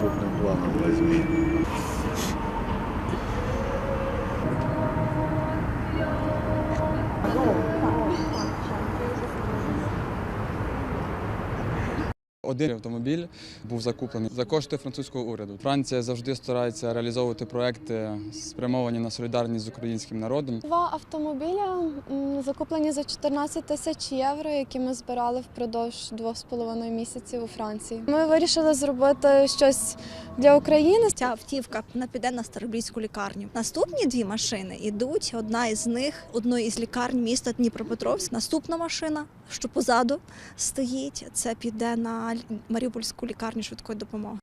крупным планом возьми. Один автомобіль був закуплений за кошти французького уряду. Франція завжди старається реалізовувати проекти, спрямовані на солідарність з українським народом. Два автомобіля закуплені за 14 тисяч євро, які ми збирали впродовж двох з половиною місяців у Франції. Ми вирішили зробити щось для України. Ця автівка не піде на Старобільську лікарню. Наступні дві машини йдуть. Одна із них одної із лікарень міста Дніпропетровськ. Наступна машина, що позаду стоїть, це піде на Маріупольську лікарню швидкої допомоги.